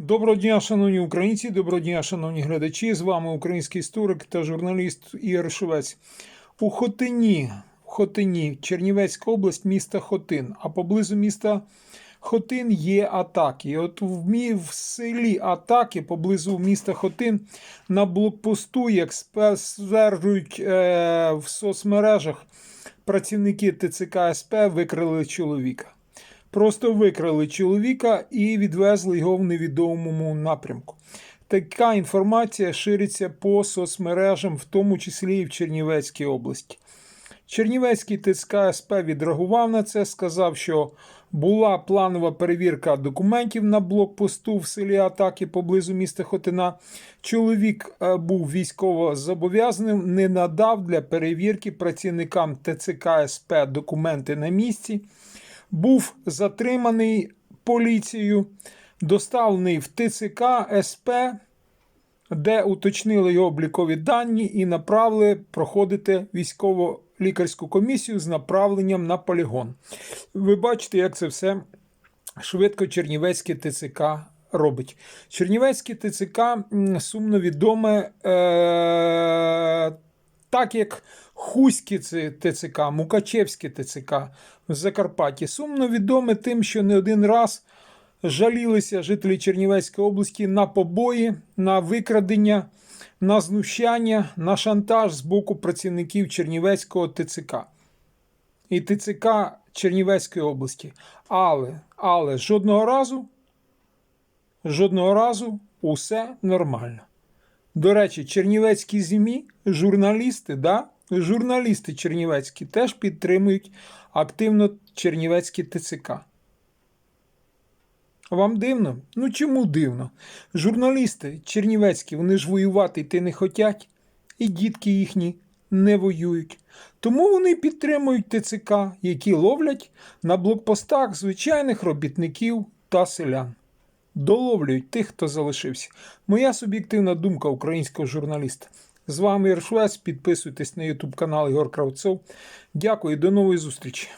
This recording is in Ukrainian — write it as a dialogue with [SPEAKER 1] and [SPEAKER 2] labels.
[SPEAKER 1] Доброго дня, шановні українці, доброго дня, шановні глядачі. З вами український історик та журналіст Ігор Шевець. У Хотині, Хотині, Чернівецька область, міста Хотин. А поблизу міста Хотин є атаки. От в, в селі Атаки, поблизу міста Хотин, на блокпосту, як стверджують е, в соцмережах, працівники ТЦК СП викрили чоловіка. Просто викрали чоловіка і відвезли його в невідомому напрямку. Така інформація шириться по соцмережам, в тому числі і в Чернівецькій області. Чернівецький ТЦК СП відреагував на це, сказав, що була планова перевірка документів на блокпосту в селі Атаки поблизу міста Хотина. Чоловік е, був військово зобов'язаним, не надав для перевірки працівникам ТЦК СП документи на місці був затриманий поліцією, доставлений в ТЦК СП, де уточнили його облікові дані і направили проходити військово-лікарську комісію з направленням на полігон. Ви бачите, як це все швидко Чернівецьке ТЦК робить. Чернівецьке ТЦК сумно відоме. Е- так як Хуське це ТЦК, Мукачевське ТЦК в Закарпатті сумно відоме тим, що не один раз жалілися жителі Чернівецької області на побої, на викрадення, на знущання, на шантаж з боку працівників Чернівецького ТЦК і ТЦК Чернівецької області. Але, але жодного разу, жодного разу усе нормально. До речі, чернівецькі ЗМІ, журналісти, да? Журналісти чернівецькі теж підтримують активно чернівецькі ТЦК. Вам дивно? Ну чому дивно? Журналісти чернівецькі, вони ж воювати йти не хотять, і дітки їхні не воюють. Тому вони підтримують ТЦК, які ловлять на блокпостах звичайних робітників та селян доловлюють тих, хто залишився. Моя суб'єктивна думка українського журналіста. З вами Іршвець. Підписуйтесь на YouTube канал Ігор Кравцов. Дякую, до нової зустрічі.